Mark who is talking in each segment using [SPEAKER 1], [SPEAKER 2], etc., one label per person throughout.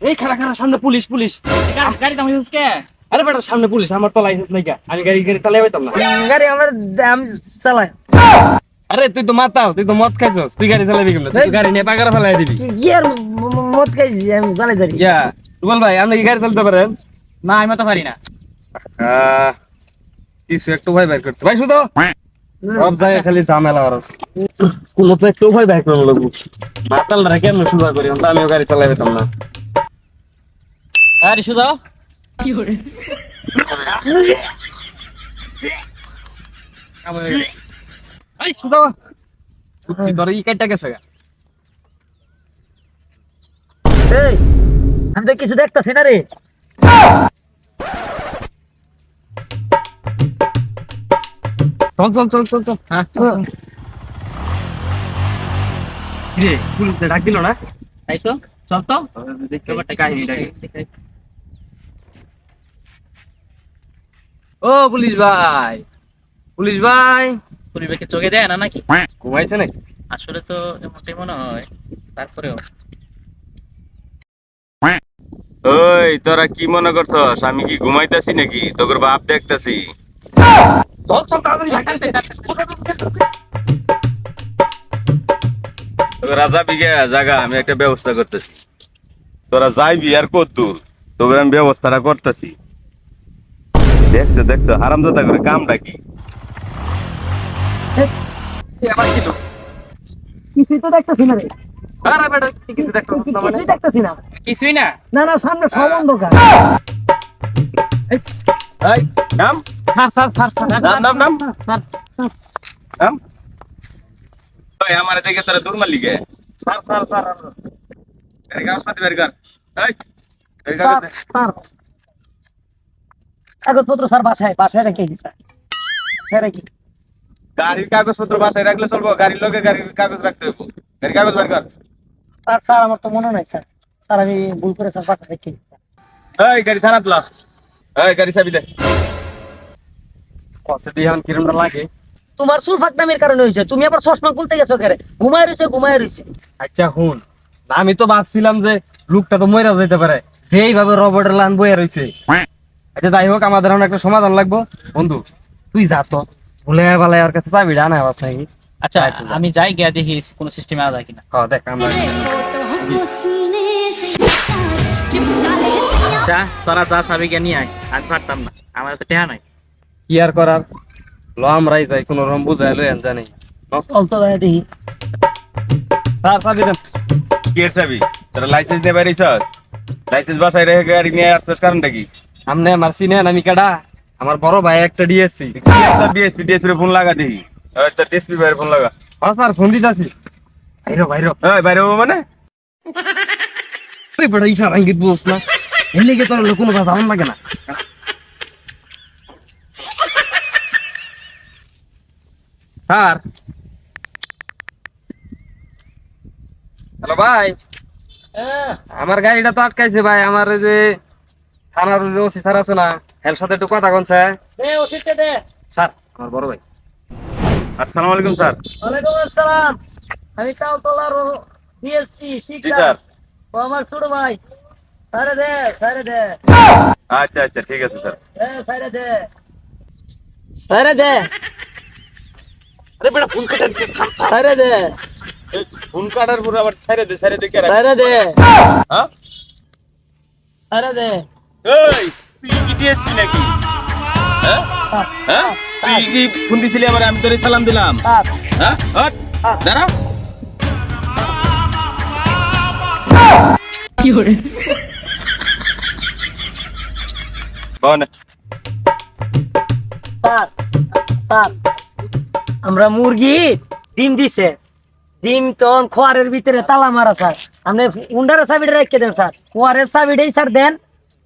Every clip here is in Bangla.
[SPEAKER 1] এই খারা খারা সামনে পুলিশ পুলিশ।
[SPEAKER 2] গাড়ি দাম কে
[SPEAKER 1] আরে বেটা সামনে পুলিশ আমার তো লাইসেন্স নাই গা। আমি গাড়ি গাড়ি চালাই পাইতাম না।
[SPEAKER 3] গাড়ি আমার আমি চালাই।
[SPEAKER 1] আরে তুই তো মাতাও তুই তো মদ খাইছস। তুই গাড়ি চালাবি কেমন? তুই গাড়ি নিয়ে পাকারা ফেলাই দিবি।
[SPEAKER 3] কি কি আর মদ খাইছি আমি চালাই দাঁড়ি।
[SPEAKER 1] ইয়া রুবেল ভাই আপনি কি গাড়ি চালাতে পারেন?
[SPEAKER 2] না আমি তো পারি না।
[SPEAKER 1] আহ, কিছু একটু ভাই বাইর করতে ভাই শুধু। সব জায়গায় খালি ঝামেলা ওরস কোনো তো একটু ভয় বাইর করব লাগবো মাতাল না কেমন শুরু করি? আমিও গাড়ি চালাই পেতাম না
[SPEAKER 2] আরে সুজা
[SPEAKER 1] এই ই কাইটা গেছে
[SPEAKER 3] এই আমি তো কিছু দেখতাছি না রে।
[SPEAKER 1] চল চল চল চল চল। হ্যাঁ চল চল। পুলিশ ডাক দিল না?
[SPEAKER 2] তাই তো চল তো।
[SPEAKER 1] কাহিনী ও পুলিশ ভাই। পুলিশ ভাই।
[SPEAKER 2] পরিবেশকে চোখে দেয় না নাকি?
[SPEAKER 1] ঘুমাইছে নাকি?
[SPEAKER 2] আসলে তো এমনটাই মনে হয় তারপরেও।
[SPEAKER 4] ওই তোরা কি মনে করছস? আমি কি ঘুমাইতাছি নাকি? তোর বাপ দেখতাছি।
[SPEAKER 1] চল চল তাড়াতাড়ি
[SPEAKER 4] রাজা বিঘে জায়গা আমি একটা ব্যবস্থা করতেছি। তোরা যাইবি আর কদ্দুর তোকে আমি ব্যবস্থাটা করতেছি। দেখছ দেখছ হারামজাদা করে কামটা কি?
[SPEAKER 3] কিছুই তো দেখতাছি না রে।
[SPEAKER 1] আরে বেটা কিছু না মানে
[SPEAKER 3] কিছুই দেখতাছি না।
[SPEAKER 2] কিছুই না?
[SPEAKER 3] না না সামনে সব অন্ধকার।
[SPEAKER 4] এই নাম?
[SPEAKER 2] স্যার স্যার স্যার স্যার
[SPEAKER 4] নাম নাম নাম? নাম? ওই আমার দেখে তোরা দূর মারলি গে।
[SPEAKER 1] স্যার স্যার স্যার
[SPEAKER 4] গাড়ি কাগজপাতি বের কর। এই গাড়ি
[SPEAKER 3] স্যার
[SPEAKER 4] কাগজ দে।
[SPEAKER 3] স্যার। কাগজপত্র স্যার বাসায় বাসায় রেখে দিই স্যার। বাসায় রেখে
[SPEAKER 4] গাড়ির কাগজপত্র বাসায় রাখলে চলবো গাড়ির লোকে গাড়ির কাগজ রাখতে হইব। গাড়ির কাগজ বের কর।
[SPEAKER 3] স্যার স্যার আমার তো মনে নাই স্যার। স্যার আমি ভুল করে স্যার বাসায় রেখে
[SPEAKER 4] এই গাড়ি থানা তুলা এই গাড়ি চাবি দে।
[SPEAKER 1] কসে কিরমটা লাগে?
[SPEAKER 3] তোমার ফাঁকনামের কারণে হয়েছে তুমি আবার চশমা খুলতে গেছো কেরে? ঘুমায় রয়েছে ঘুমায় রয়েছে
[SPEAKER 1] আচ্ছা হুন আমি তো ভাবছিলাম যে লোকটা তো মরে যেতে পারে। যেইভাবে রবটের লান বয়ে রয়েছে আচ্ছা যাই হোক আমাদের এখন একটা সমাধান লাগবো। বন্ধু তুই যা তো। ভুলে বেলায় ওর কাছে চাবি ডানা আওয়াজ নাকি?
[SPEAKER 2] আচ্ছা আমি যাই গিয়া দেখি কোনো সিস্টেমে আদা কিনা।
[SPEAKER 1] হ্যাঁ দেখ আমরা
[SPEAKER 2] যা তোরা যা সাবি গিয়া নিয়ে আয়। আমি পারতাম না আমার তো টেহা নাই।
[SPEAKER 1] কি আর করার? ল আমরাই যাই কোনো রকম বুঝাই লই জানি।
[SPEAKER 3] চল তো দেখি।
[SPEAKER 1] স্যার চাবি দেন।
[SPEAKER 4] কি এর তোরা লাইসেন্স দিয়ে বেরিয়েছ লাইসেন্স বাসায় রেখে গাড়ি নিয়ে আসছিস কারণটা কি?
[SPEAKER 1] আমনে আমার চিনেন আমি কেডা? আমার বড় ভাই একটা ডিএসসি
[SPEAKER 4] ডিএসপি ডিএসপি ফোন লাগা ওই তোর ডিএসপি ভাইয়ের ফোন লাগা।
[SPEAKER 1] হ্যাঁ স্যার ফোন দিতাছি। বাইরো বাইরো
[SPEAKER 4] ওই বাইরে মানে?
[SPEAKER 1] আরে বড় ইশারা ইঙ্গিত বুঝ না? লেগে তোর কোনো কাজ আমার লাগে না? স্যার। হ্যালো ভাই। আমার গাড়িটা তো আটকাইছে ভাই আমার ওই যে থানার যে ওসি স্যার আছে না এর সাথে একটু কথা কনছে।
[SPEAKER 3] দে ওটিতে দে।
[SPEAKER 1] স্যার আমার বড় ভাই।
[SPEAKER 4] আসসালামু আলাইকুম স্যার।
[SPEAKER 3] ওয়ালাইকুম আসসালাম। আমি কাউতলার ডিএসপি
[SPEAKER 4] স্যার।
[SPEAKER 3] ও আমার ছোট ভাই। সারে দে সারে দে
[SPEAKER 4] আচ্ছা আচ্ছা ঠিক আছে স্যার
[SPEAKER 3] এ সারে দে সারে দে
[SPEAKER 1] আরে বেটা ফোন কেটে
[SPEAKER 3] সারে দে
[SPEAKER 4] এই ফোন কাটার পর আবার ছেড়ে দে ছেড়ে দে কে রাখ
[SPEAKER 3] সারে দে
[SPEAKER 4] হ্যাঁ
[SPEAKER 3] সারে দে
[SPEAKER 4] এই তুই কি ডিএসপি নাকি হ্যাঁ হ্যাঁ তুই কি ফোন দিছিলি আমার আমি তোরে সালাম দিলাম
[SPEAKER 3] সার
[SPEAKER 4] হ্যাঁ হট দাঁড়া বল।
[SPEAKER 3] স্যার স্যার আমরা মুরগি ডিম দিছে। ডিম তো খোয়ারের ভিতরে তালা মারা স্যার। আপনি উন্ডারের চাবিটা রেখে দেন স্যার। খোয়ারের চাবিটাই স্যার দেন।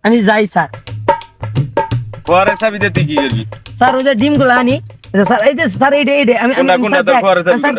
[SPEAKER 3] আমি যাই স্যার।
[SPEAKER 4] পরে চাবি দে তুই কি করবি?
[SPEAKER 3] স্যার ওই যে ডিমগুলো আনি। এই যে স্যার এই যে স্যার এইটা আমি আমি স্যার